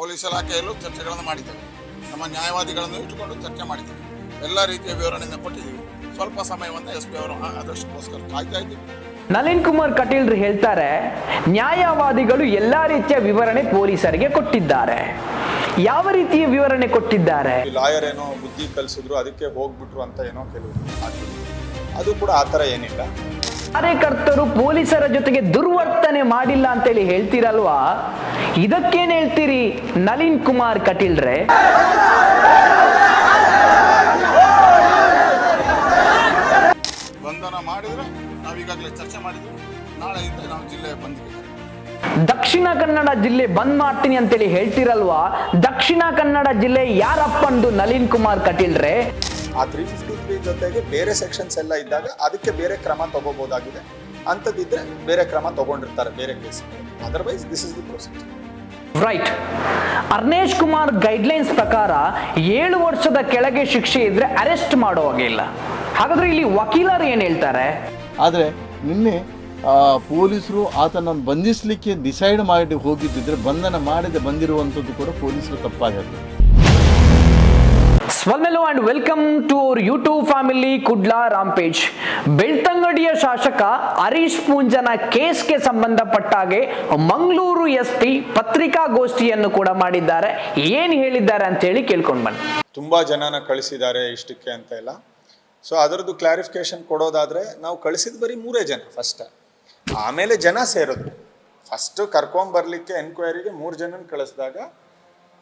Police ಇಲಾಖೆಯಲ್ಲೂ ಚರ್ಚೆಗಳನ್ನು ಮಾಡಿದ್ದೇವೆ. ನಮ್ಮ ನ್ಯಾಯವಾದಿಗಳನ್ನು ಇಟ್ಟುಕೊಂಡು ಚರ್ಚೆ ಮಾಡಿದ್ದೇವೆ. ಎಲ್ಲ ರೀತಿಯ ವಿವರಣೆಯನ್ನು ಕೊಟ್ಟಿದ್ದೀವಿ. ಸ್ವಲ್ಪ ಸಮಯವನ್ನು ಎಸ್ ಪಿ ಅವರು ಅದೃಷ್ಟಕ್ಕೋಸ್ಕರ ಅದಕ್ಕೋಸ್ಕರ ಕಾಯ್ತಾ ಇದ್ದೀವಿ. ನಳಿನ್ ಕುಮಾರ್ ಕಟೀಲ್ರು ಹೇಳ್ತಾರೆ ನ್ಯಾಯವಾದಿಗಳು ಎಲ್ಲ ರೀತಿಯ ವಿವರಣೆ ಪೊಲೀಸರಿಗೆ ಕೊಟ್ಟಿದ್ದಾರೆ. ಯಾವ ರೀತಿಯ ವಿವರಣೆ ಕೊಟ್ಟಿದ್ದಾರೆ? ಲಾಯರ್ ಏನೋ ಬುದ್ಧಿ ಕಲಿಸಿದ್ರು ಅದಕ್ಕೆ ಹೋಗ್ಬಿಟ್ರು ಅಂತ ಏನೋ ಕೆಲವರು ಹಾಕಿದ್ರು. ಅದು ಕೂಡ ಆ ಥರ ಏನಿಲ್ಲ. ಕಾರ್ಯಕರ್ತರು ಪೊಲೀಸರ ಜೊತೆಗೆ ದುರ್ವರ್ತನೆ ಮಾಡಿಲ್ಲ ಅಂತೇಳಿ ಹೇಳ್ತೀರಲ್ವಾ? ಇದಕ್ಕೇನ್ ಹೇಳ್ತೀರಿ? ನಳಿನ್ ಕುಮಾರ್ ಕಟೀಲ್ರೆ. ಬಂಧನ ಮಾಡಿದರೆ ನಾವು ಈಗಾಗಲೇ ಚರ್ಚೆ ಮಾಡಿದ್ವಿ. ನಾಳೆಯಿಂದ ನಾವು ಜಿಲ್ಲೆ ಬಂದಿದ್ದೇವೆ ದಕ್ಷಿಣ ಕನ್ನಡ ಜಿಲ್ಲೆ ಬಂದ್ ಮಾಡ್ತೀನಿ ಅಂತೇಳಿ ಹೇಳ್ತಿರಲ್ವಾ? ದಕ್ಷಿಣ ಕನ್ನಡ ಜಿಲ್ಲೆ ಯಾರಪ್ಪಂದು ನಳಿನ್ ಕುಮಾರ್ ಕಟೀಲ್ರೆ? ಆ ತ್ರೀ ಜೊತೆಗೆ ಬೇರೆ ಸೆಕ್ಷನ್ಸ್ ಎಲ್ಲ ಇದ್ದಾಗ ಅದಕ್ಕೆ ಬೇರೆ ಕ್ರಮ ತಗೋಬಹುದಾಗಿದೆ ಅಂತದಿದ್ರೆ ಬೇರೆ ಕ್ರಮ ತಗೊಂಡಿರ್ತಾರೆ ಬೇರೆ case otherwise this is the procedure right Arnesh Kumar guidelines ಪ್ರಕಾರ ಏಳು ವರ್ಷದ ಕೆಳಗೆ ಶಿಕ್ಷೆ ಇದ್ರೆ ಅರೆಸ್ಟ್ ಮಾಡೋ ಹಾಗೆ ಇಲ್ಲ. ಹಾಗಾದ್ರೆ ಇಲ್ಲಿ ವಕೀಲರು ಏನ್ ಹೇಳ್ತಾರೆ? ಆದ್ರೆ ನಿನ್ನೆ ಆ, ಪೊಲೀಸರು ಆತನನ್ನು ಬಂಧಿಸಲಿಕ್ಕೆ ಡಿಸೈಡ್ ಮಾಡಿ ಹೋಗಿದ್ದಿದ್ರೆ ಬಂಧನ ಮಾಡದೆ ಬಂದಿರುವಂಥದ್ದು ಕೂಡ ಪೊಲೀಸರು ತಪ್ಪಾಗುತ್ತೆ ಸ್ವಲ್ಮೆಲೋ and welcome to our YouTube family Kudla rampage ಬೆಳ್ತಂಗಡಿಯ ಶಾಸಕ ಹರೀಶ್ ಪೂಂಜನ ಕೇಸ್ಗೆ ಸಂಬಂಧಪಟ್ಟಾಗೆ ಮಂಗಳೂರು ಎಸ್ ಪಿ ಪತ್ರಿಕಾಗೋಷ್ಠಿಯನ್ನು ಕೂಡ ಮಾಡಿದ್ದಾರೆ ಏನ್ ಹೇಳಿದ್ದಾರೆ ಅಂತ ಹೇಳಿ ಕೇಳ್ಕೊಂಡು ಬನ್ನಿ ತುಂಬ ಜನನ ಕಳಿಸಿದ್ದಾರೆ ಇಷ್ಟಕ್ಕೆ ಅಂತ ಎಲ್ಲ ಸೊ ಅದರದ್ದು ಕ್ಲಾರಿಫಿಕೇಶನ್ ಕೊಡೋದಾದ್ರೆ ನಾವು ಕಳಿಸಿದ ಬರೀ ಮೂರೇ ಜನ ಫಸ್ಟ್ ಆಮೇಲೆ ಜನ ಸೇರಿದ್ರು ಫಸ್ಟ್ ಕರ್ಕೊಂಬರ್ಲಿಕ್ಕೆ ಎನ್ಕ್ವೈರಿಗೆ ಮೂರು ಜನನ ಕಳಿಸಿದಾಗ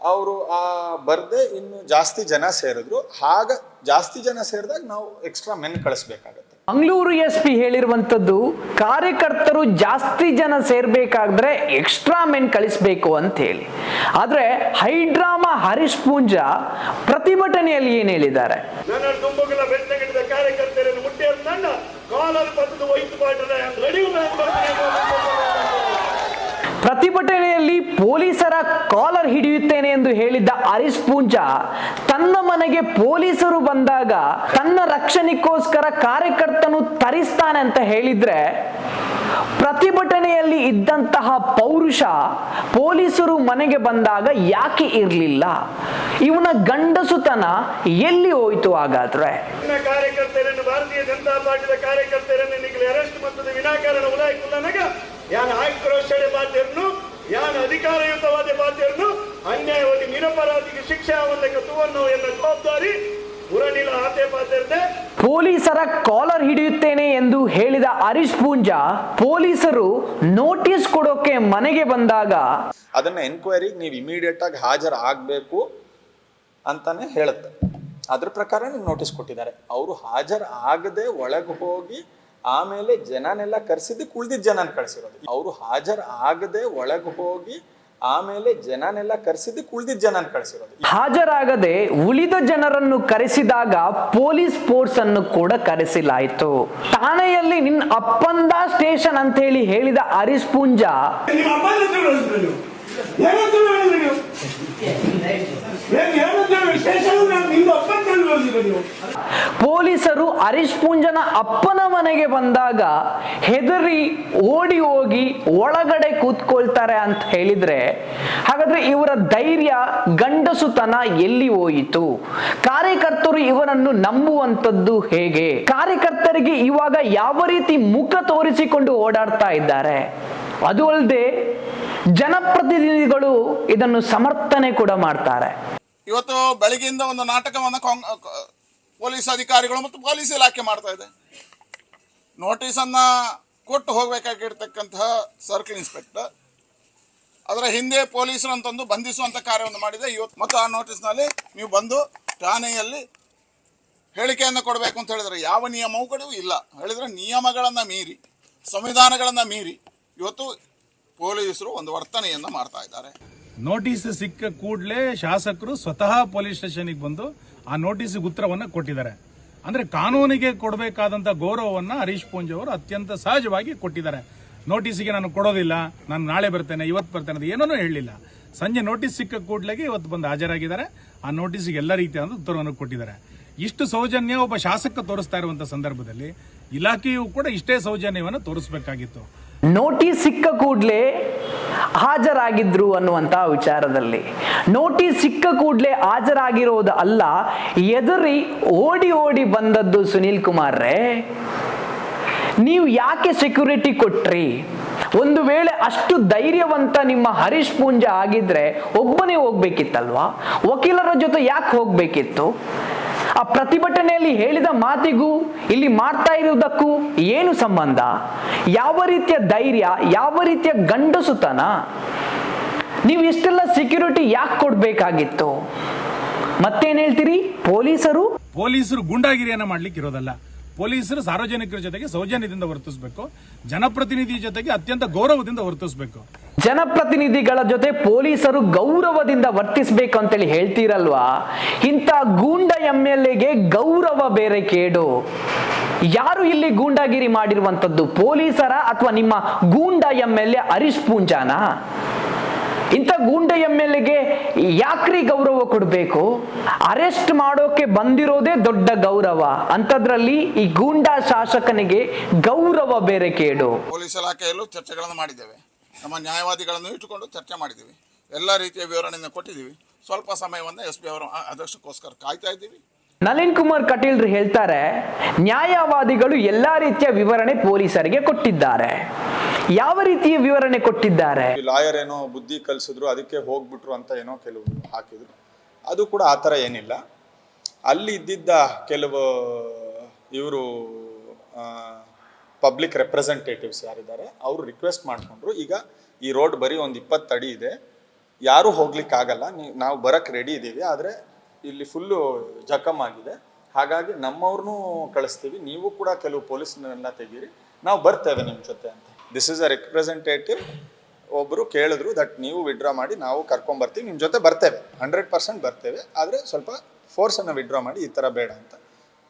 ಅವರು ಆ ಬರ್ದೆ ಇನ್ನು ಜಾಸ್ತಿ ಜನ ಸೇರಿದ್ರು. ಆಗ ಜಾಸ್ತಿ ಜನ ಸೇರಿದಾಗ ನಾವು ಎಕ್ಸ್ಟ್ರಾ ಮೆನ್ ಕಳಿಸ್ಬೇಕಾಗತ್ತೆ. ಮಂಗಳೂರು ಎಸ್ ಪಿ ಹೇಳಿರುವಂತದ್ದು ಕಾರ್ಯಕರ್ತರು ಜಾಸ್ತಿ ಜನ ಸೇರ್ಬೇಕಾದ್ರೆ ಎಕ್ಸ್ಟ್ರಾ ಮೆನ್ ಕಳಿಸ್ಬೇಕು ಅಂತ ಹೇಳಿ ಆದ್ರೆ ಹೈಡ್ರಾಮಾ ಹರೀಶ್ ಪೂಂಜಾ ಪ್ರತಿಭಟನೆಯಲ್ಲಿ ಏನ್ ಹೇಳಿದ್ದಾರೆ? ಕಾರ್ಯಕರ್ತರನ್ನು ಮುಟ್ಟಿ ನನ್ನ ಕಾಲಲ್ಲಿ ಪತ್ತದ ವೈಟ್ ಮಾಡಿದ್ರೆ ರೆಡಿ ಪ್ರತಿಭಟನೆಯಲ್ಲಿ ಪೊಲೀಸರ ಕಾಲರ್ ಹಿಡಿಯುತ್ತೇನೆ ಎಂದು ಹೇಳಿದ್ದ ಹರೀಶ್ ಪೂಂಜಾ, ತನ್ನ ಮನೆಗೆ ಪೊಲೀಸರು ಬಂದಾಗ ತನ್ನ ರಕ್ಷಣೆಗೋಸ್ಕರ ಕಾರ್ಯಕರ್ತನು ತರಿಸ್ತಾನೆ ಅಂತ ಹೇಳಿದ್ರೆ, ಪ್ರತಿಭಟನೆಯಲ್ಲಿ ಇದ್ದಂತಹ ಪೌರುಷ ಪೊಲೀಸರು ಮನೆಗೆ ಬಂದಾಗ ಯಾಕೆ ಇರಲಿಲ್ಲ? ಇವನ ಗಂಡಸುತನ ಎಲ್ಲಿ ಹೋಯಿತು ಹಾಗಾದ್ರೆ? ಕಾರ್ಯಕರ್ತರನ್ನು ಭಾರತೀಯ ಜನತಾ ಪಾರ್ಟಿಯ ಕಾರ್ಯಕರ್ತರನ್ನು ಅರೆಸ್ಟ್ ಮತ್ತು ವಿನಾಕಾರಣ ಉಲಾಯಿಕುಲ್ಲನಗ ಯಾರು ಯಾನ ಅಧಿಕಾರಯುತವಾದ ಬಾಧ್ಯರನ್ನು ಅನ್ಯಾಯವಾಗಿ ನಿರಪರಾಧಿಗೆ ಶಿಕ್ಷೆ ಆಗುವಂತೆ ಕತ್ತುವನ್ನು ಎಂಬ ಜವಾಬ್ದಾರಿ ಆತೆ ಬಾಧ್ಯರದೆ ಪೊಲೀಸರ ಕಾಲರ್ ಹಿಡಿಯುತ್ತೇನೆ ಎಂದು ಹೇಳಿದ ಹರೀಶ್ ಪೂಂಜಾ ಪೊಲೀಸರು ನೋಟಿಸ್ ಕೊಡೋಕೆ ಮನೆಗೆ ಬಂದಾಗ ಅದನ್ನ ಎನ್ಕ್ವೈರಿ ನೀವು ಇಮಿಡಿಯೇಟ್ ಆಗಿ ಹಾಜರ್ ಆಗಬೇಕು ಅಂತಾನೆ ಹೇಳುತ್ತೆ. ಅದ್ರ ಪ್ರಕಾರ ನೀವು ನೋಟಿಸ್ ಕೊಟ್ಟಿದ್ದಾರೆ. ಅವರು ಹಾಜರು ಆಗದೆ ಒಳಗೆ ಹೋಗಿ ಆಮೇಲೆ ಜನನೆಲ್ಲ ಕರೆಸಿದ್ದಕ್ಕೆ ಉಳ್ದಿದ್ದ ಜನನ ಕಳ್ಸಿರೋದು. ಅವರು ಹಾಜರ್ ಆಗದೆ ಒಳಗೆ ಹೋಗಿ ಆಮೇಲೆ ಜನನೆಲ್ಲ ಕರೆಸಿದ್ದಕ್ಕೆ ಉಳ್ದಿದ್ದ ಜನನ ಕಳಿಸಿರೋದು. ಹಾಜರಾಗದೆ ಉಳಿದ ಜನರನ್ನು ಕರೆಸಿದಾಗ ಪೊಲೀಸ್ ಫೋರ್ಸ್ ಅನ್ನು ಕೂಡ ಕರೆಸಲಾಯಿತು. ಠಾಣೆಯಲ್ಲಿ ನಿನ್ನ ಅಪ್ಪಂದ ಸ್ಟೇಷನ್ ಅಂತ ಹೇಳಿ ಹೇಳಿದ ಹರೀಶ್ ಪೂಂಜ? ಸ್ಟೇಷನ್ ಪೊಲೀಸರು ಹರೀಶ್ ಪೂಂಜನ ಅಪ್ಪನ ಮನೆಗೆ ಬಂದಾಗ ಹೆದರಿ ಓಡಿ ಹೋಗಿ ಒಳಗಡೆ ಕೂತ್ಕೊಳ್ತಾರೆ ಅಂತ ಹೇಳಿದ್ರೆ, ಹಾಗಾದ್ರೆ ಇವರ ಧೈರ್ಯ, ಗಂಡಸುತನ ಎಲ್ಲಿ ಹೋಯಿತು? ಕಾರ್ಯಕರ್ತರು ಇವರನ್ನು ನಂಬುವಂತದ್ದು ಹೇಗೆ? ಕಾರ್ಯಕರ್ತರಿಗೆ ಇವಾಗ ಯಾವ ರೀತಿ ಮುಖ ತೋರಿಸಿಕೊಂಡು ಓಡಾಡ್ತಾ ಇದ್ದಾರೆ? ಅದು ಅಲ್ಲದೆ ಜನಪ್ರತಿನಿಧಿಗಳು ಇದನ್ನು ಸಮರ್ಥನೆ ಕೂಡ ಮಾಡ್ತಾರೆ. ಇವತ್ತು ಬೆಳಗ್ಗೆಯಿಂದ ಒಂದು ನಾಟಕವನ್ನು ಕಾಂಗ್ ಪೊಲೀಸ್ ಅಧಿಕಾರಿಗಳು ಮತ್ತು ಪೊಲೀಸ್ ಇಲಾಖೆ ಮಾಡ್ತಾ ಇದೆ. ನೋಟಿಸನ್ನು ಕೊಟ್ಟು ಹೋಗಬೇಕಾಗಿರ್ತಕ್ಕಂತಹ ಸರ್ಕಲ್ ಇನ್ಸ್ಪೆಕ್ಟರ್. ಅದರ ಹಿಂದೆ ಪೊಲೀಸರು ಅಂತಂದು ಬಂಧಿಸುವಂಥ ಕಾರ್ಯವನ್ನು ಮಾಡಿದೆ. ಇವತ್ತು ಮತ್ತು ಆ ನೋಟಿಸ್ನಲ್ಲಿ ನೀವು ಬಂದು ಠಾಣೆಯಲ್ಲಿ ಹೇಳಿಕೆಯನ್ನು ಕೊಡಬೇಕು ಅಂತ ಹೇಳಿದರೆ ಯಾವ ನಿಯಮವೂ ಇಲ್ಲ. ಹೇಳಿದರೆ ನಿಯಮಗಳನ್ನು ಮೀರಿ, ಸಂವಿಧಾನಗಳನ್ನು ಮೀರಿ ಇವತ್ತು ಪೊಲೀಸರು ಒಂದು ವರ್ತನೆಯನ್ನು ಮಾಡ್ತಾ ಇದ್ದಾರೆ. ನೋಟಿಸ್ ಸಿಕ್ಕ ಕೂಡಲೇ ಶಾಸಕರು ಸ್ವತಃ ಪೊಲೀಸ್ ಸ್ಟೇಷನ್ಗೆ ಬಂದು ಆ ನೋಟಿಸ್ ಉತ್ತರವನ್ನು ಕೊಟ್ಟಿದ್ದಾರೆ. ಅಂದ್ರೆ ಕಾನೂನಿಗೆ ಕೊಡಬೇಕಾದಂತ ಗೌರವವನ್ನ ಹರೀಶ್ ಪೂಂಜ್ ಅವರು ಅತ್ಯಂತ ಸಹಜವಾಗಿ ಕೊಟ್ಟಿದ್ದಾರೆ. ನೋಟಿಸ್ಗೆ ನಾನು ಕೊಡೋದಿಲ್ಲ, ನಾನು ನಾಳೆ ಬರ್ತೇನೆ, ಇವತ್ತು ಬರ್ತೇನೆ ಅದು ಏನೂ ಹೇಳಲಿಲ್ಲ. ಸಂಜೆ ನೋಟಿಸ್ ಸಿಕ್ಕ ಕೂಡಲೇ ಇವತ್ತು ಬಂದು ಹಾಜರಾಗಿದ್ದಾರೆ. ಆ ನೋಟಿಸ್ಗೆ ಎಲ್ಲ ರೀತಿಯಾದ ಉತ್ತರವನ್ನು ಕೊಟ್ಟಿದ್ದಾರೆ. ಇಷ್ಟು ಸೌಜನ್ಯ ಒಬ್ಬ ಶಾಸಕ ತೋರಿಸ್ತಾ ಇರುವಂಥ ಸಂದರ್ಭದಲ್ಲಿ ಇಲಾಖೆಯು ಕೂಡ ಇಷ್ಟೇ ಸೌಜನ್ಯವನ್ನು ತೋರಿಸಬೇಕಾಗಿತ್ತು. ನೋಟಿಸ್ ಸಿಕ್ಕ ಕೂಡಲೇ ಹಾಜರಾಗಿದ್ರು ಅನ್ನುವಂತ ವಿಚಾರದಲ್ಲಿ. ನೋಟಿಸ್ ಸಿಕ್ಕ ಕೂಡಲೇ ಹಾಜರಾಗಿರೋದು ಅಲ್ಲ, ಎದುರಿ ಓಡಿ ಓಡಿ ಬಂದದ್ದು ಸುನೀಲ್ ಕುಮಾರ್ರೇ. ನೀವು ಯಾಕೆ ಸೆಕ್ಯೂರಿಟಿ ಕೊಟ್ರಿ? ಒಂದು ವೇಳೆ ಅಷ್ಟು ಧೈರ್ಯವಂತ ನಿಮ್ಮ ಹರೀಶ್ ಪೂಂಜಾ ಆಗಿದ್ರೆ ಒಬ್ಬನೇ ಹೋಗ್ಬೇಕಿತ್ತಲ್ವಾ? ವಕೀಲರ ಜೊತೆ ಯಾಕೆ ಹೋಗ್ಬೇಕಿತ್ತು? ಆ ಪ್ರತಿಭಟನೆಯಲ್ಲಿ ಹೇಳಿದ ಮಾತಿಗೂ ಇಲ್ಲಿ ಮಾಡ್ತಾ ಇರುವುದಕ್ಕೂ ಏನು ಸಂಬಂಧ? ಯಾವ ರೀತಿಯ ಧೈರ್ಯ, ಯಾವ ರೀತಿಯ ಗಂಡಸುತನ? ನೀವು ಇಷ್ಟೆಲ್ಲ ಸೆಕ್ಯೂರಿಟಿ ಯಾಕೆ ಕೊಡ್ಬೇಕಾಗಿತ್ತು? ಮತ್ತೇನ್ ಹೇಳ್ತೀರಿ? ಪೊಲೀಸರು? ಪೊಲೀಸರು ಗುಂಡಾಗಿರಿಯನ್ನ ಮಾಡ್ಲಿಕ್ಕೆ ಇರೋದಲ್ಲ ಪೊಲೀಸರು ಸಾರ್ವಜನಿಕರ ಜೊತೆಗೆ ಸೌಜನ್ಯದಿಂದ ವರ್ತಿಸಬೇಕು ಜನಪ್ರತಿನಿಧಿ ಜೊತೆಗೆ ಅತ್ಯಂತ ಗೌರವದಿಂದ ವರ್ತಿಸಬೇಕು ಜನಪ್ರತಿನಿಧಿಗಳ ಜೊತೆ ಪೊಲೀಸರು ಗೌರವದಿಂದ ವರ್ತಿಸಬೇಕು ಅಂತೇಳಿ ಹೇಳ್ತೀರಲ್ವಾ? ಇಂಥ ಗೂಂಡ ಎಂ ಎಲ್ ಎಗೆ ಗೌರವ ಬೇರೆ ಕೇಡು. ಯಾರು ಇಲ್ಲಿ ಗೂಂಡಾಗಿರಿ ಮಾಡಿರುವಂತದ್ದು ಪೊಲೀಸರ ಅಥವಾ ನಿಮ್ಮ goonda M L A Harish ಪೂಂಜಾನ? ಇಂಥ ಗೂಂಡ ಎಂ ಎಲ್ ಎಗೆ ಯಾಕ್ರಿ ಗೌರವ ಕೊಡಬೇಕು? ಅರೆಸ್ಟ್ ಮಾಡೋಕೆ ಬಂದಿರೋದೇ ದೊಡ್ಡ ಗೌರವ. ಅಂತದ್ರಲ್ಲಿ ಈ ಗೂಂಡಾ ಶಾಸಕನಿಗೆ ಗೌರವ ಬೇರೆ ಕೇಡು. ಪೊಲೀಸ್ ಇಲಾಖೆಯಲ್ಲೂ ಚರ್ಚೆಗಳನ್ನು ಮಾಡಿದ್ದೇವೆ. ನಮ್ಮ ನ್ಯಾಯವಾದಿಗಳನ್ನು ಇಟ್ಟುಕೊಂಡು ಚರ್ಚೆ ಮಾಡಿದ್ದೀವಿ. ಎಲ್ಲ ರೀತಿಯ ವಿವರಣೆಯನ್ನು ಕೊಟ್ಟಿದ್ದೀವಿ. ಸ್ವಲ್ಪ ಸಮಯವನ್ನು ಎಸ್ ಪಿ ಅವರು ಅದಕ್ಕೋಸ್ಕರ ಕಾಯ್ತಾ ಇದ್ದೀವಿ. ನಳಿನ್ ಕುಮಾರ್ ಕಟೀಲ್ರು ಹೇಳ್ತಾರೆ ನ್ಯಾಯವಾದಿಗಳು ಎಲ್ಲಾ ರೀತಿಯ ವಿವರಣೆ ಪೊಲೀಸರಿಗೆ ಕೊಟ್ಟಿದ್ದಾರೆ. ಯಾವ ರೀತಿಯ ವಿವರಣೆ ಕೊಟ್ಟಿದ್ದಾರೆ? ಲಾಯರ್ ಏನೋ ಬುದ್ಧಿ ಕಲಿಸಿದ್ರು, ಅದಕ್ಕೆ ಹೋಗ್ಬಿಟ್ರು ಅಂತ ಏನೋ ಕೆಲವು ಹಾಕಿದ್ರು. ಅದು ಕೂಡ ಆ ಥರ ಏನಿಲ್ಲ. ಅಲ್ಲಿ ಇದ್ದಿದ್ದ ಕೆಲವು, ಇವರು ಪಬ್ಲಿಕ್ ರೆಪ್ರೆಸೆಂಟೇಟಿವ್ಸ್ ಯಾರಿದ್ದಾರೆ, ಅವರು ರಿಕ್ವೆಸ್ಟ್ ಮಾಡಿಕೊಂಡ್ರು, ಈಗ ಈ ರೋಡ್ ಬರೀ ಒಂದು ಇಪ್ಪತ್ತು ಅಡಿ ಇದೆ. ಯಾರೂ ಹೋಗ್ಲಿಕ್ಕಾಗಲ್ಲ ನಾವು ಬರಕ್ಕೆ ರೆಡಿ ಇದ್ದೀವಿ ಆದರೆ ಇಲ್ಲಿ ಫುಲ್ಲು ಜಖಮ್ ಆಗಿದೆ. ಹಾಗಾಗಿ ನಮ್ಮವ್ರನ್ನೂ ಕಳಿಸ್ತೀವಿ. ನೀವು ಕೂಡ ಕೆಲವು ಪೊಲೀಸ್ನೆಲ್ಲ ತೆಗೀರಿ. ನಾವು ಬರ್ತೇವೆ ನಿಮ್ಮ ಜೊತೆ ಅಂತ. ದಿಸ್ ಇಸ್ ಅ ರೆಪ್ರೆಸೆಂಟೇಟಿವ್ ಒಬ್ಬರು ಕೇಳಿದ್ರು ದಟ್ ನೀವು ವಿಡ್ರಾ ಮಾಡಿ, ನಾವು ಕರ್ಕೊಂಬರ್ತೀವಿ ನಿಮ್ಮ ಜೊತೆ ಬರ್ತೇವೆ. ಹಂಡ್ರೆಡ್ ಪರ್ಸೆಂಟ್ ಬರ್ತೇವೆ. ಆದರೆ ಸ್ವಲ್ಪ ಫೋರ್ಸನ್ನು ವಿಡ್ರಾ ಮಾಡಿ, ಈ ಥರ ಬೇಡ ಅಂತ.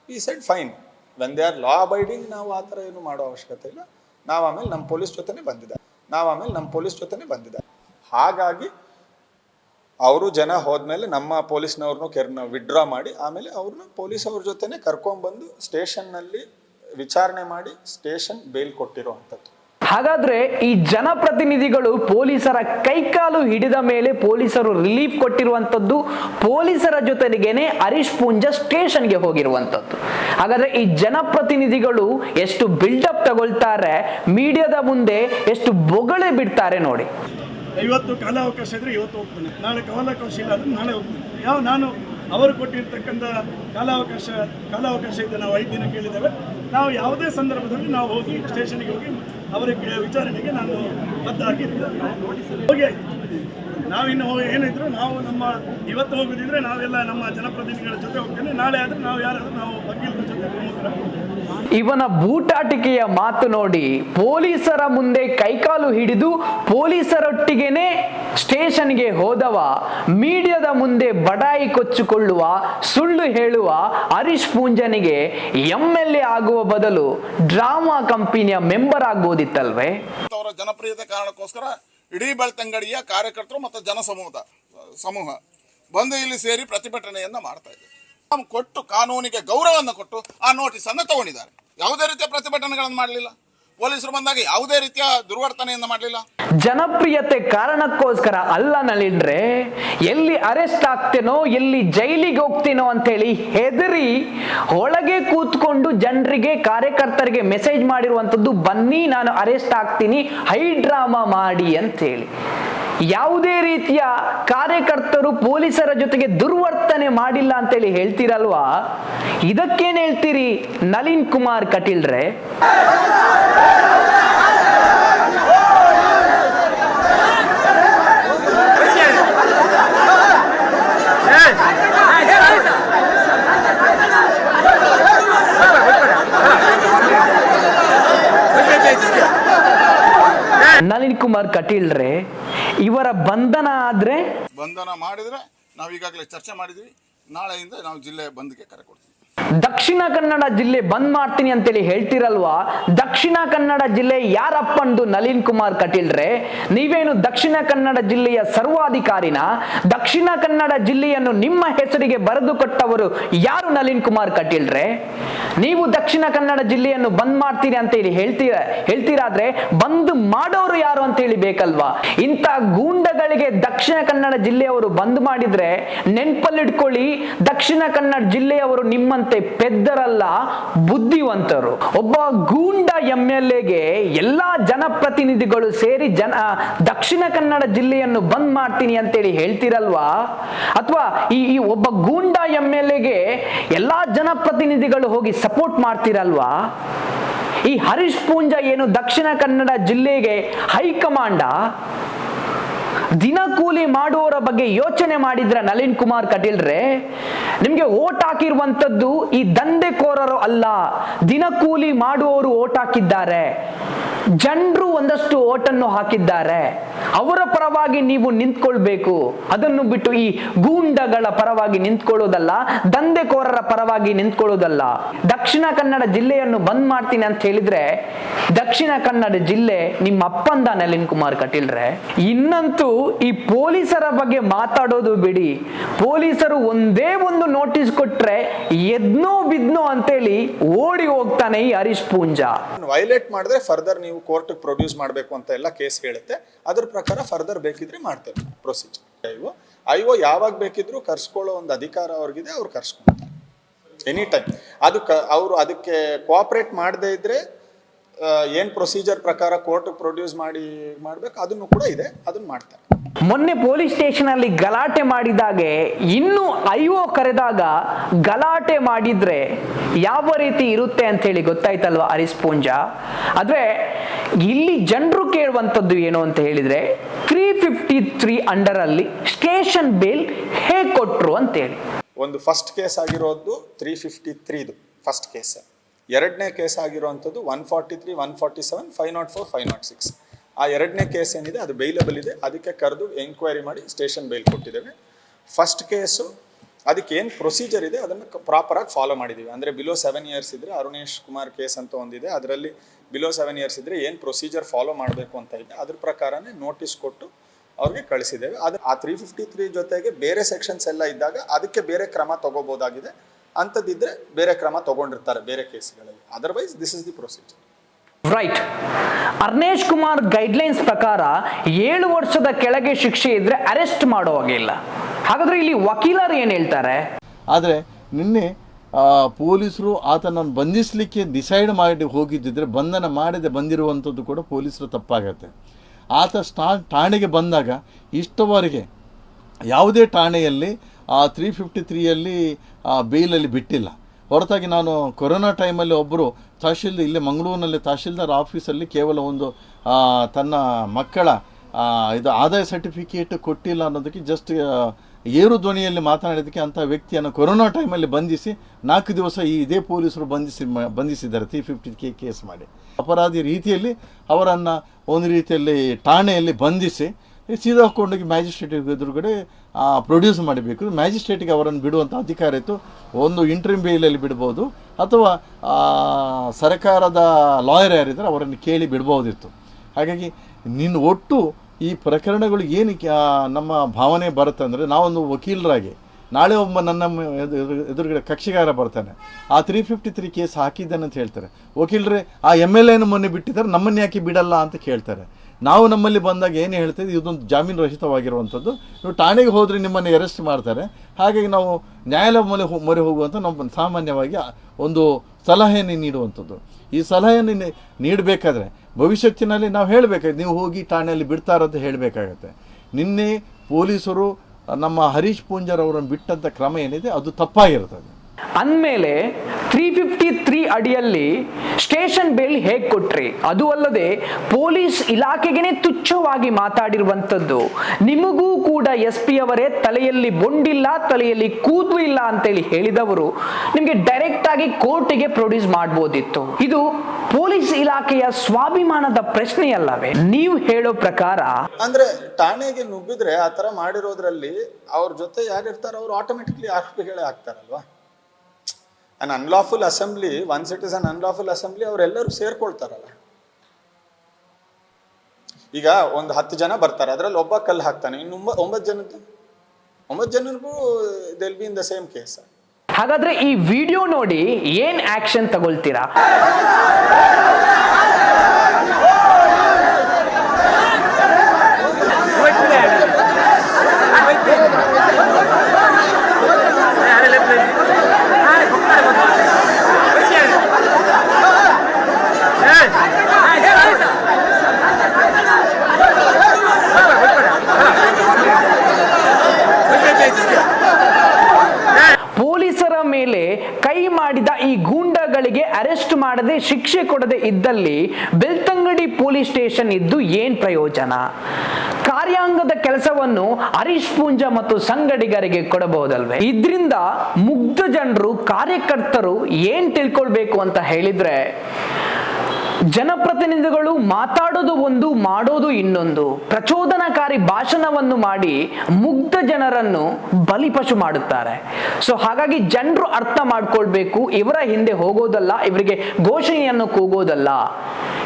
ಈ side fine when they are law abiding ನಾವು ಆ ಥರ ಏನು ಮಾಡೋ ಅವಶ್ಯಕತೆ ಇಲ್ಲ. ನಾವು ಆಮೇಲೆ ನಮ್ಮ ಪೊಲೀಸ್ ಜೊತೆನೇ ಬಂದಿದೆ ನಾವು ಆಮೇಲೆ ನಮ್ಮ ಪೊಲೀಸ್ ಜೊತೆನೇ ಬಂದಿದೆ ಹಾಗಾಗಿ ಅವರು ಜನ ಹೋದ್ಮೇಲೆ ನಮ್ಮ ಪೊಲೀಸ್ನವ್ರನ್ನೂ ಕೆರ್ನ ವಿಡ್ರಾ ಮಾಡಿ, ಆಮೇಲೆ ಅವ್ರನ್ನ ಪೊಲೀಸ್ ಅವ್ರ ಜೊತೆನೆ ಕರ್ಕೊಂಡ್ಬಂದು ಸ್ಟೇಷನ್ನಲ್ಲಿ ವಿಚಾರಣೆ ಮಾಡಿ ಸ್ಟೇಷನ್ ಬೇಲ್ ಕೊಟ್ಟಿರೋ ಅಂಥದ್ದು. ಹಾಗಾದ್ರೆ ಈ ಜನಪ್ರತಿನಿಧಿಗಳು ಪೊಲೀಸರ ಕೈಕಾಲು ಹಿಡಿದ ಮೇಲೆ ಪೊಲೀಸರು ರಿಲೀಫ್ ಕೊಟ್ಟಿರುವಂತದ್ದು ಪೊಲೀಸರ ಜೊತೆಗೇನೆ ಹರೀಶ್ ಪೂಂಜ ಸ್ಟೇಷನ್ಗೆ ಹೋಗಿರುವಂತದ್ದು ಹಾಗಾದ್ರೆ ಈ ಜನಪ್ರತಿನಿಧಿಗಳು ಎಷ್ಟು ಬಿಲ್ಡಪ್ ತಗೊಳ್ತಾರೆ, ಮೀಡಿಯಾದ ಮುಂದೆ ಎಷ್ಟು ಬೊಗಳೆ ಬಿಡ್ತಾರೆ ನೋಡಿ. ಇವತ್ತು ಕಾಲಾವಕಾಶ ಇದ್ರೆ ಇವತ್ತು ಹೋಗ್ತೇನೆ. ನಾಳೆ ಕಾಲಾವಕಾಶ ಇಲ್ಲ ಅಂದ್ರೆ ನಾಳೆ ಹೋಗ್ತೇನೆ. ಯಾವ ನಾನು ಅವರು ಕೊಟ್ಟಿರ್ತಕ್ಕಂಥ ಕಾಲಾವಕಾಶ ಕಾಲಾವಕಾಶ ಇದೆ ನಾವು ಐದು ದಿನ ಕೇಳಿದ್ದೇವೆ. ನಾವು ಯಾವುದೇ ಸಂದರ್ಭದಲ್ಲಿ ನಾವು ಹೋಗಿ ಸ್ಟೇಷನ್ಗೆ ಹೋಗಿ ಅವರ ವಿಚಾರಣೆಗೆ ನಾನು ಬದ್ದಾಗಿ. ಹೋಗಿ ಆಯಿತು. ನಾವಿನ್ನು ಏನಿದ್ರು ನಾವು ನಮ್ಮ ಇವತ್ತು ಹೋಗೋದಿದ್ರೆ ನಾವೆಲ್ಲ ನಮ್ಮ ಜನಪ್ರತಿನಿಧಿಗಳ ಜೊತೆ ಹೋಗ್ತೇನೆ. ನಾಳೆ ಆದರೆ ನಾವು ಯಾರಾದರೂ ನಾವು ವಕೀಲರ ಜೊತೆ ಪ್ರಮುಖರ ಇವನ ಬೂಟಾಟಿಕೆಯ ಮಾತು ನೋಡಿ ಪೊಲೀಸರ ಮುಂದೆ ಕೈಕಾಲು ಹಿಡಿದು ಪೊಲೀಸರೊಟ್ಟಿಗೆನೆ ಸ್ಟೇಷನ್ಗೆ ಹೋದವ, ಮೀಡಿಯಾದ ಮುಂದೆ ಬಡಾಯಿ ಕೊಚ್ಚಿಕೊಳ್ಳುವ, ಸುಳ್ಳು ಹೇಳುವ ಹರೀಶ್ ಪೂಂಜನಿಗೆ ಎಂ ಎಲ್ ಎ ಆಗುವ ಬದಲು ಡ್ರಾಮಾ ಕಂಪನಿಯ ಮೆಂಬರ್ ಆಗ್ಬೋದಿತ್ತಲ್ವೇ ಅವರ ಜನಪ್ರಿಯತೆ ಕಾರಣಕ್ಕೋಸ್ಕರ ಇಡೀ ಬೆಳ್ತಂಗಡಿಯ ಕಾರ್ಯಕರ್ತರು ಮತ್ತು ಜನ ಸಮೂಹ ಬಂದು ಇಲ್ಲಿ ಸೇರಿ ಪ್ರತಿಭಟನೆಯನ್ನ ಮಾಡ್ತಾ ಇದೆ ಕೊಟ್ಟು ಕಾನೂನಿಗೆ ಗೌರವವನ್ನು ಕೊಟ್ಟು ಆ ನೋಟಿಸ್ ಅನ್ನು ತಗೊಂಡಿದ್ದಾರೆ. ಯಾವುದೇ ರೀತಿಯ ಪ್ರತಿಭಟನೆಗಳನ್ನು ಮಾಡಲಿಲ್ಲ. ಪೊಲೀಸರು ಬಂದಾಗ ಯಾವುದೇ ರೀತಿಯ ದುರ್ವರ್ತನೆಯನ್ನು ಮಾಡಲಿಲ್ಲ. ಜನಪ್ರಿಯತೆ ಕಾರಣಕ್ಕೋಸ್ಕರ ಅಲ್ಲ ನಳಿನ್ರೆ, ಎಲ್ಲಿ ಅರೆಸ್ಟ್ ಆಗ್ತೇನೋ, ಎಲ್ಲಿ ಜೈಲಿಗೆ ಹೋಗ್ತೇನೋ ಅಂತೇಳಿ ಹೆದರಿ ಒಳಗೆ ಕೂತ್ಕೊಂಡು ಜನರಿಗೆ, ಕಾರ್ಯಕರ್ತರಿಗೆ ಮೆಸೇಜ್ ಮಾಡಿರುವಂಥದ್ದು, ಬನ್ನಿ ನಾನು ಅರೆಸ್ಟ್ ಆಗ್ತೀನಿ, ಹೈ ಡ್ರಾಮಾ ಮಾಡಿ ಅಂತೇಳಿ ಯಾವುದೇ ರೀತಿಯ ಕಾರ್ಯಕರ್ತರು ಪೊಲೀಸರ ಜೊತೆಗೆ ದುರ್ವರ್ತನೆ ಮಾಡಿಲ್ಲ ಅಂತೇಳಿ ಹೇಳ್ತೀರಲ್ವಾ? ಇದಕ್ಕೇನ್ ಹೇಳ್ತೀರಿ? ನಳಿನ್ ಕುಮಾರ್ ಕಟೀಲ್ರೆ ನಳಿನ್ ಕುಮಾರ್ ಕಟೀಲ್ರೆ ಇವರ ಬಂಧನ ಆದ್ರೆ ಬಂಧನ ಮಾಡಿದರೆ ನಾವು ಈಗಾಗಲೇ ಚರ್ಚೆ ಮಾಡಿದ್ವಿ. ನಾಳೆಯಿಂದ ನಾವು ಜಿಲ್ಲೆ ಬಂದ್ಗೆ ಕರೆ ಕೊಡ್ತೀವಿ. ದಕ್ಷಿಣ ಕನ್ನಡ ಜಿಲ್ಲೆ ಬಂದ್ ಮಾಡ್ತೀನಿ ಅಂತೇಳಿ ಹೇಳ್ತಿರಲ್ವಾ? ದಕ್ಷಿಣ ಕನ್ನಡ ಜಿಲ್ಲೆ ಯಾರಪ್ಪಂದು ನಳಿನ್ ಕುಮಾರ್ ಕಟೀಲ್ರೆ? ನೀವೇನು ದಕ್ಷಿಣ ಕನ್ನಡ ಜಿಲ್ಲೆಯ ಸರ್ವಾಧಿಕಾರಿನ? ದಕ್ಷಿಣ ಕನ್ನಡ ಜಿಲ್ಲೆಯನ್ನು ನಿಮ್ಮ ಹೆಸರಿಗೆ ಬರೆದು ಕೊಟ್ಟವರು ಯಾರು ನಳಿನ್ ಕುಮಾರ್ ಕಟೀಲ್ರೆ? ನೀವು ದಕ್ಷಿಣ ಕನ್ನಡ ಜಿಲ್ಲೆಯನ್ನು ಬಂದ್ ಮಾಡ್ತೀರಿ ಅಂತ ಹೇಳಿ ಹೇಳ್ತೀರ, ಹೇಳ್ತೀರಾದ್ರೆ ಬಂದ್ ಮಾಡೋರು ಯಾರು ಅಂತ ಹೇಳಿ ಬೇಕಲ್ವಾ? ಇಂಥ ಗೂಂಡಗಳಿಗೆ ದಕ್ಷಿಣ ಕನ್ನಡ ಜಿಲ್ಲೆಯವರು ಬಂದ್ ಮಾಡಿದ್ರೆ ನೆನ್ಪಲ್ಲಿಟ್ಕೊಳ್ಳಿ, ದಕ್ಷಿಣ ಕನ್ನಡ ಜಿಲ್ಲೆಯವರು ನಿಮ್ಮಂತೆ ಪೆದ್ದರಲ್ಲ ಬುದ್ಧಿವಂತರು. ಒಬ್ಬ ಗೂಂಡ ಎಂ ಎಲ್ ಎಗೆ ಎಲ್ಲಾ ಜನಪ್ರತಿನಿಧಿಗಳು ಸೇರಿ ಜನ ದಕ್ಷಿಣ ಕನ್ನಡ ಜಿಲ್ಲೆಯನ್ನು ಬಂದ್ ಮಾಡ್ತೀನಿ ಅಂತೇಳಿ ಹೇಳ್ತಿರಲ್ವಾ? ಅಥವಾ ಈ ಒಬ್ಬ ಗೂಂಡ ಎಂ ಎಲ್ ಎಗೆ ಎಲ್ಲಾ ಜನಪ್ರತಿನಿಧಿಗಳು ಹೋಗಿ ಸಪೋರ್ಟ್ ಮಾಡ್ತಿರಲ್ವಾ? ಈ ಹರೀಶ್ ಪೂಂಜ ಏನು ದಕ್ಷಿಣ ಕನ್ನಡ ಜಿಲ್ಲೆಗೆ ಹೈಕಮಾಂಡ? ದಿನಕೂಲಿ ಮಾಡುವವರ ಬಗ್ಗೆ ಯೋಚನೆ ಮಾಡಿದ್ರ ನಳಿನ್ ಕುಮಾರ್ ಕಟೀಲ್ರೆ, ನಿಮ್ಗೆ ಓಟ್ ಹಾಕಿರುವಂತದ್ದು ಈ ದಂಧೆಕೋರರು ಅಲ್ಲ. ದಿನಕೂಲಿ ಮಾಡುವವರು ಓಟ್ ಹಾಕಿದ್ದಾರೆ. ಜನರು ಒಂದಷ್ಟು ಓಟನ್ನು ಹಾಕಿದ್ದಾರೆ. ಅವರ ಪರವಾಗಿ ನೀವು ನಿಂತ್ಕೊಳ್ಬೇಕು. ಅದನ್ನು ಬಿಟ್ಟು ಈ ಗೂಂಡಗಳ ಪರವಾಗಿ ನಿಂತ್ಕೊಳ್ಳೋದಲ್ಲ, ದಂಧೆಕೋರರ ಪರವಾಗಿ ನಿಂತ್ಕೊಳ್ಳೋದಲ್ಲ. ದಕ್ಷಿಣ ಕನ್ನಡ ಜಿಲ್ಲೆಯನ್ನು ಬಂದ್ ಮಾಡ್ತೀನಿ ಅಂತ ಹೇಳಿದ್ರೆ, ದಕ್ಷಿಣ ಕನ್ನಡ ಜಿಲ್ಲೆ ನಿಮ್ಮ ಅಪ್ಪಂದ ನಳಿನ್ ಕುಮಾರ್ ಕಟೀಲ್ರೆ. ಇನ್ನಂತೂ ಈ ಪೊಲೀಸರ ಬಗ್ಗೆ ಮಾತಾಡೋದು ಬಿಡಿ. ಪೊಲೀಸರು ಒಂದೇ ಒಂದು ನೋಟಿಸ್ ಕೊಟ್ರೆ ಎದ್ನೋ ಬಿದ್ನೋ ಅಂತೇಳಿ ಓಡಿ ಹೋಗ್ತಾನೆ ಈ ಹರೀಶ್ ಪೂಂಜಾ. ವೈಲೇಟ್ ಮಾಡಿದ್ರೆ ಫರ್ದರ್ ನೀವು ಕೋರ್ಟ್ ಪ್ರೊಡ್ಯೂಸ್ ಮಾಡಬೇಕು ಅಂತ ಎಲ್ಲ ಕೇಸ್ ಹೇಳುತ್ತೆ. ಅದ್ರ ಪ್ರಕಾರ ಫರ್ದರ್ ಬೇಕಿದ್ರೆ ಮಾಡ್ತೇವೆ ಪ್ರೊಸೀಜರ್. ಐವೋ ಐವೋ ಯಾವಾಗ ಬೇಕಿದ್ರು ಕರ್ಸ್ಕೊಳ್ಳೋ ಒಂದು ಅಧಿಕಾರ ಅವ್ರಿಗಿದೆ, ಅವ್ರು ಕರ್ಸ್ಕೊಂತಾರೆ. ಎನಿ ಟೈಮ್ ಅದು ಅವರು ಅದಕ್ಕೆ ಕೋಆಪ್ರೇಟ್ ಮಾಡದೇ ಇದ್ರೆ ಏನು ಪ್ರೊಸೀಜರ್ ಪ್ರಕಾರ ಕೋರ್ಟ್ ಪ್ರೊಡ್ಯೂಸ್ ಮಾಡಿ ಮಾಡ್ಬೇಕು, ಅದನ್ನು ಕೂಡ ಇದೆ, ಅದನ್ನ ಮಾಡ್ತಾರೆ. ಮೊನ್ನೆ ಪೊಲೀಸ್ ಸ್ಟೇಷನ್ ಅಲ್ಲಿ ಗಲಾಟೆ ಮಾಡಿದಾಗೆ ಇನ್ನು ಐಒ ಕರೆದಾಗ ಗಲಾಟೆ ಮಾಡಿದ್ರೆ ಯಾವ ರೀತಿ ಇರುತ್ತೆ ಅಂತ ಹೇಳಿ ಗೊತ್ತಾಯ್ತಲ್ವಾ ಹರಿಸ್ ಪೂಂಜ? ಆದ್ರೆ ಇಲ್ಲಿ ಜನರು ಕೇಳುವಂಥದ್ದು ಏನು ಅಂತ ಹೇಳಿದ್ರೆ ತ್ರೀ ಫಿಫ್ಟಿ ತ್ರೀ ಅಂಡರ್ ಅಲ್ಲಿ ಸ್ಟೇಷನ್ ಬೇಲ್ ಹೇಗೆ ಕೊಟ್ರು ಅಂತೇಳಿ ಒಂದು ಫಸ್ಟ್ ಕೇಸ್ ಆಗಿರೋದು ತ್ರೀ ಫಿಫ್ಟಿ ತ್ರೀದು ಫಸ್ಟ್ ಕೇಸ್ ಎರಡನೇ ಕೇಸ್ ಆಗಿರುವಂಥದ್ದು one forty three one forty seven five naught four five naught six ಆ ಎರಡನೇ ಕೇಸ್ ಏನಿದೆ, ಅದು ಬೈಲಬಲ್ ಇದೆ. ಅದಕ್ಕೆ ಕರೆದು ಎಂಕ್ವೈರಿ ಮಾಡಿ ಸ್ಟೇಷನ್ ಬೈಲ್ ಕೊಟ್ಟಿದ್ದೇವೆ. ಫಸ್ಟ್ ಕೇಸು ಅದಕ್ಕೆ ಏನು ಪ್ರೊಸೀಜರ್ ಇದೆ, ಅದನ್ನು ಪ್ರಾಪರಾಗಿ ಫಾಲೋ ಮಾಡಿದ್ದೀವಿ. ಅಂದರೆ ಬಿಲೋ ಸೆವೆನ್ ಇಯರ್ಸ್ ಇದ್ದರೆ ಅರುಣೇಶ್ ಕುಮಾರ್ ಕೇಸ್ ಅಂತ ಒಂದಿದೆ. ಅದರಲ್ಲಿ ಬಿಲೋ ಸೆವೆನ್ ಇಯರ್ಸ್ ಇದ್ದರೆ ಏನು ಪ್ರೊಸೀಜರ್ ಫಾಲೋ ಮಾಡಬೇಕು ಅಂತ ಇದೆ. ಅದ್ರ ಪ್ರಕಾರನೇ ನೋಟಿಸ್ ಕೊಟ್ಟು ಅವ್ರಿಗೆ ಕಳಿಸಿದ್ದೇವೆ. ಅದು ಆ ತ್ರೀ ಫಿಫ್ಟಿ ತ್ರೀ ಜೊತೆಗೆ ಬೇರೆ ಸೆಕ್ಷನ್ಸ್ ಎಲ್ಲ ಇದ್ದಾಗ ಅದಕ್ಕೆ ಬೇರೆ ಕ್ರಮ ತಗೋಬೋದಾಗಿದೆ. ಅಂಥದ್ದಿದ್ರೆ ಬೇರೆ ಕ್ರಮ ತಗೊಂಡಿರ್ತಾರೆ ಬೇರೆ ಕೇಸ್ಗಳಲ್ಲಿ otherwise this is the procedure right Arnesh Kumar guidelines ಪ್ರಕಾರ ಏಳು ವರ್ಷದ ಕೆಳಗೆ ಶಿಕ್ಷೆ ಇದ್ರೆ ಅರೆಸ್ಟ್ ಮಾಡೋ ಹಾಗೆ ಇಲ್ಲ. ಹಾಗಾದ್ರೆ ಇಲ್ಲಿ ವಕೀಲರು ಏನು ಹೇಳ್ತಾರೆ? ಆದರೆ ನಿನ್ನೆ ಪೊಲೀಸರು ಆತನನ್ನು ಬಂಧಿಸಲಿಕ್ಕೆ ಡಿಸೈಡ್ ಮಾಡಿ ಹೋಗಿದ್ದಿದ್ರೆ ಬಂಧನ ಮಾಡದೆ ಬಂದಿರುವಂಥದ್ದು ಕೂಡ ಪೊಲೀಸರು ತಪ್ಪಾಗತ್ತೆ. ಆತ ಸ್ಟಾ, ಠಾಣೆಗೆ ಬಂದಾಗ ಇಷ್ಟವರೆಗೆ ಯಾವುದೇ ಠಾಣೆಯಲ್ಲಿ ತ್ರೀ ಫಿಫ್ಟಿ ತ್ರೀಯಲ್ಲಿ ಬೇಲಲ್ಲಿ ಬಿಟ್ಟಿಲ್ಲ. ಹೊರತಾಗಿ ನಾನು ಕೊರೋನಾ ಟೈಮಲ್ಲಿ ಒಬ್ಬರು ತಹಶೀಲ್ದಾರ್ ಇಲ್ಲಿ ಮಂಗಳೂರಿನಲ್ಲಿ ತಹಶೀಲ್ದಾರ್ ಆಫೀಸಲ್ಲಿ ಕೇವಲ ಒಂದು ತನ್ನ ಮಕ್ಕಳ ಇದು ಆದಾಯ ಸರ್ಟಿಫಿಕೇಟ್ ಕೊಟ್ಟಿಲ್ಲ ಅನ್ನೋದಕ್ಕೆ ಜಸ್ಟ್ ಏರು ಧ್ವನಿಯಲ್ಲಿ ಮಾತನಾಡಿದ್ದಕ್ಕೆ ಅಂಥ ವ್ಯಕ್ತಿಯನ್ನು ಕೊರೋನಾ ಟೈಮಲ್ಲಿ ಬಂಧಿಸಿ ನಾಲ್ಕು ದಿವಸ ಈ ಇದೇ ಪೊಲೀಸರು ಬಂಧಿಸಿ ಬಂಧಿಸಿದ್ದಾರೆ. ತ್ರೀ ಫಿಫ್ಟಿ ಕೆ ಕೇಸ್ ಮಾಡಿ. ಅಪರಾಧಿ ರೀತಿಯಲ್ಲಿ ಅವರನ್ನು ಒಂದು ರೀತಿಯಲ್ಲಿ ಠಾಣೆಯಲ್ಲಿ ಬಂಧಿಸಿ ಸೀದಾ ಕೊಂಡೋಗಿ ಮ್ಯಾಜಿಸ್ಟ್ರೇಟ್ ಎದುರುಗಡೆ ಪ್ರೊಡ್ಯೂಸ್ ಮಾಡಬೇಕು ಮ್ಯಾಜಿಸ್ಟ್ರೇಟಿಗೆ ಅವರನ್ನು ಬಿಡುವಂಥ ಅಧಿಕಾರ ಇತ್ತು. ಒಂದು ಇಂಟ್ರಿಮ್ ಬೇಲಲ್ಲಿ ಬಿಡ್ಬೋದು. ಅಥವಾ ಸರ್ಕಾರದ ಲಾಯರ್ ಯಾರಿದ್ದಾರೆ, ಅವರನ್ನು ಕೇಳಿ ಬಿಡ್ಬೋದಿತ್ತು. ಹಾಗಾಗಿ ನಿನ್ನ ಒಟ್ಟು ಈ ಪ್ರಕರಣಗಳು ಏನು ನಮ್ಮ ಭಾವನೆ ಬರುತ್ತೆ ಅಂದರೆ, ನಾವೊಂದು ವಕೀಲರಾಗಿ, ನಾಳೆ ಒಬ್ಬ ನನ್ನ ಎದುರುಗಡೆ ಕಕ್ಷಿಗಾರ ಬರ್ತಾನೆ. ಆ ತ್ರೀ ಫಿಫ್ಟಿ ತ್ರೀ ಕೇಸ್ ಹಾಕಿದ್ದಾನೆ ಅಂತ ಹೇಳ್ತಾರೆ. ವಕೀಲರೇ, ಆ ಎಂ ಎಲ್ ಎನ ಮೊನ್ನೆ ಬಿಟ್ಟಿದ್ದಾರೆ, ನಮ್ಮನ್ನು ಯಾಕೆ ಬಿಡಲ್ಲ ಅಂತ ಕೇಳ್ತಾರೆ. ನಾವು ನಮ್ಮಲ್ಲಿ ಬಂದಾಗ ಏನು ಹೇಳ್ತೀವಿ? ಇದೊಂದು ಜಾಮೀನು ರಹಿತವಾಗಿರುವಂಥದ್ದು ನೀವು ಠಾಣೆಗೆ ಹೋದರೆ ನಿಮ್ಮನ್ನು ಅರೆಸ್ಟ್ ಮಾಡ್ತಾರೆ. ಹಾಗಾಗಿ ನಾವು ನ್ಯಾಯಾಲಯ ಹೋ- ಮೊರೆ ಹೋಗುವಂಥ ನಮ್ಮ ಸಾಮಾನ್ಯವಾಗಿ ಒಂದು ಸಲಹೆಯನ್ನು ನೀಡುವಂಥದ್ದು. ಈ ಸಲಹೆಯನ್ನು ನೀಡಬೇಕಾದ್ರೆ ಭವಿಷ್ಯತ್ತಿನಲ್ಲಿ ನಾವು ಹೇಳಬೇಕಾಗಿತ್ತು ನೀವು ಹೋಗಿ ಠಾಣೆಯಲ್ಲಿ ಬಿಡ್ತಾರಂತ ಹೇಳಬೇಕಾಗತ್ತೆ. ನಿನ್ನೆ ಪೊಲೀಸರು ನಮ್ಮ ಹರೀಶ್ ಪೂಂಜರ್ ಅವರನ್ನು ಬಿಟ್ಟಂಥ ಕ್ರಮ ಏನಿದೆ, ಅದು ತಪ್ಪಾಗಿರ್ತದೆ. ಅಂದಮೇಲೆ ತ್ರೀ ಫಿಫ್ಟಿ ತ್ರೀ ಅಡಿಯಲ್ಲಿ ಸ್ಟೇಷನ್ ಬೇಲ್ ಹೇಗೆ ಕೊಟ್ರಿ? ಅದು ಅಲ್ಲದೆ ಪೊಲೀಸ್ ಇಲಾಖೆಗೆನೆ ತುಚ್ಛವಾಗಿ ಮಾತಾಡಿರುವಂಥದ್ದು. ನಿಮಗೂ ಕೂಡ ಎಸ್ ಪಿ ಅವರೇ ತಲೆಯಲ್ಲಿ ಬೊಂಡಿಲ್ಲ, ತಲೆಯಲ್ಲಿ ಕೂದಲು ಇಲ್ಲ ಅಂತೇಳಿ ಹೇಳಿದವರು ನಿಮಗೆ ಡೈರೆಕ್ಟ್ ಆಗಿ ಕೋರ್ಟಿಗೆ ಪ್ರೊಡ್ಯೂಸ್ ಮಾಡ್ಬೋದಿತ್ತು. ಇದು ಪೊಲೀಸ್ ಇಲಾಖೆಯ ಸ್ವಾಭಿಮಾನದ ಪ್ರಶ್ನೆಯಲ್ಲವೇ? ನೀವು ಹೇಳೋ ಪ್ರಕಾರ ಅಂದ್ರೆ ಠಾಣೆಗೆ ನುಗ್ಗಿದ್ರೆ ಆ ತರ ಮಾಡಿರೋದ್ರಲ್ಲಿ ಅವ್ರ ಜೊತೆ ಯಾರಿರ್ತಾರೋ ಅವ್ರು ಆಟೋಮೆಟಿಕ್ಲಿ ಆರೋಪಿಗಳೇ ಆಗ್ತಾರಲ್ವಾ? Un unlawful assembly once it is un unlawful assembly ಅವರೆಲ್ಲರೂ ಸೇರ್ಕೊಳ್ತಾರಲ್ಲ. ಈಗ ಒಂದು ಹತ್ತು ಜನ ಬರ್ತಾರೆ, ಅದರಲ್ಲಿ ಒಬ್ಬ ಕಲ್ಲು ಹಾಕ್ತಾನೆ, ಇನ್ನು ಒಂಬ- ಒಂಬತ್ತು ಜನದ್ದು? ಒಂಬತ್ತು ಜನರಿಗೂ they'll be in the same case ಹಾಗಾದ್ರೆ ಈ ವಿಡಿಯೋ ನೋಡಿ ಏನ್ ಆಕ್ಷನ್ ತಗೊಳ್ತೀರಾ ಪೊಲೀಸರ ಮೇಲೆ ಕೈ ಮಾಡಿದ ಈ ಗೂಂಡಗಳಿಗೆ ಅರೆಸ್ಟ್ ಮಾಡದೆ, ಶಿಕ್ಷೆ ಕೊಡದೆ ಇದ್ದಲ್ಲಿ ಬೆಳ್ತಂಗಡಿ ಪೊಲೀಸ್ ಸ್ಟೇಷನ್ ಇದ್ದು ಏನ್ ಪ್ರಯೋಜನ? ಕಾರ್ಯಾಂಗದ ಕೆಲಸವನ್ನು ಹರೀಶ್ ಪೂಂಜ ಮತ್ತು ಸಂಗಡಿಗರಿಗೆ ಕೊಡಬಹುದಲ್ವೇ? ಇದ್ರಿಂದ ಮುಗ್ಧ ಜನರು, ಕಾರ್ಯಕರ್ತರು ಏನ್ ತಿಳ್ಕೊಳ್ಬೇಕು ಅಂತ ಹೇಳಿದ್ರೆ ಜನಪ್ರತಿನಿಧಿಗಳು ಮಾತಾಡೋದು ಒಂದು, ಮಾಡೋದು ಇನ್ನೊಂದು. ಪ್ರಚೋದನಕಾರಿ ಭಾಷಣವನ್ನು ಮಾಡಿ ಮುಗ್ಧ ಜನರನ್ನು ಬಲಿಪಶು ಮಾಡುತ್ತಾರೆ. ಸೊ ಹಾಗಾಗಿ ಜನರು ಅರ್ಥ ಮಾಡ್ಕೊಳ್ಬೇಕು, ಇವರ ಹಿಂದೆ ಹೋಗೋದಲ್ಲ, ಇವರಿಗೆ ಘೋಷಣೆಯನ್ನು ಕೂಗೋದಲ್ಲ.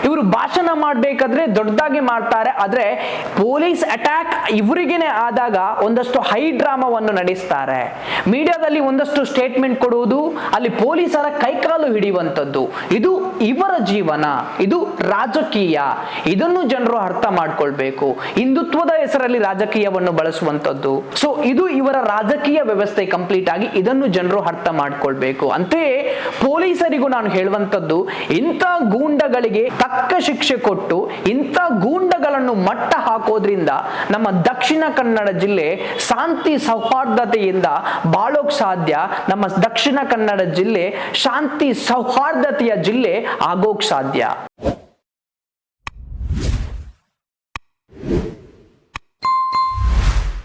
ಇವರು ಭಾಷಣ ಮಾಡಬೇಕಾದ್ರೆ ದೊಡ್ಡದಾಗಿ ಮಾಡ್ತಾರೆ, ಆದರೆ ಪೊಲೀಸ್ ಅಟ್ಯಾಕ್ ಇವರಿಗೇನೆ ಆದಾಗ ಒಂದಷ್ಟು ಹೈ ಡ್ರಾಮಾವನ್ನು ನಡೆಸ್ತಾರೆ. ಮೀಡಿಯಾದಲ್ಲಿ ಒಂದಷ್ಟು ಸ್ಟೇಟ್ಮೆಂಟ್ ಕೊಡುವುದು, ಅಲ್ಲಿ ಪೊಲೀಸರ ಕೈಕಾಲು ಹಿಡಿಯುವಂಥದ್ದು. ಇದು ಇವರ ಜೀವನ. ಇದು ರಾಜಕೀಯ. ಇದನ್ನು ಜನರು ಅರ್ಥ ಮಾಡ್ಕೊಳ್ಬೇಕು. ಹಿಂದುತ್ವದ ಹೆಸರಲ್ಲಿ ರಾಜಕೀಯವನ್ನು ಬಳಸುವಂಥದ್ದು. ಸೊ ಇದು ಇವರ ರಾಜಕೀಯ ವ್ಯವಸ್ಥೆ ಕಂಪ್ಲೀಟ್ ಆಗಿ ಇದನ್ನು ಜನರು ಅರ್ಥ ಮಾಡ್ಕೊಳ್ಬೇಕು. ಅಂತೆಯೇ ಪೊಲೀಸರಿಗೂ ನಾನು ಹೇಳುವಂತದ್ದು ಇಂಥ ಗೂಂಡಗಳಿಗೆ ತಕ್ಕ ಶಿಕ್ಷೆ ಕೊಟ್ಟು, ಇಂಥ ಗೂಂಡಗಳನ್ನು ಮಟ್ಟ ಹಾಕೋದ್ರಿಂದ ನಮ್ಮ ದಕ್ಷಿಣ ಕನ್ನಡ ಜಿಲ್ಲೆ ಶಾಂತಿ ಸೌಹಾರ್ದತೆಯಿಂದ ಬಾಳೋಕ್ ಸಾಧ್ಯ. ನಮ್ಮ ದಕ್ಷಿಣ ಕನ್ನಡ ಜಿಲ್ಲೆ ಶಾಂತಿ ಸೌಹಾರ್ದತೆಯ ಜಿಲ್ಲೆ ಆಗೋಕ್ ಸಾಧ್ಯ. out.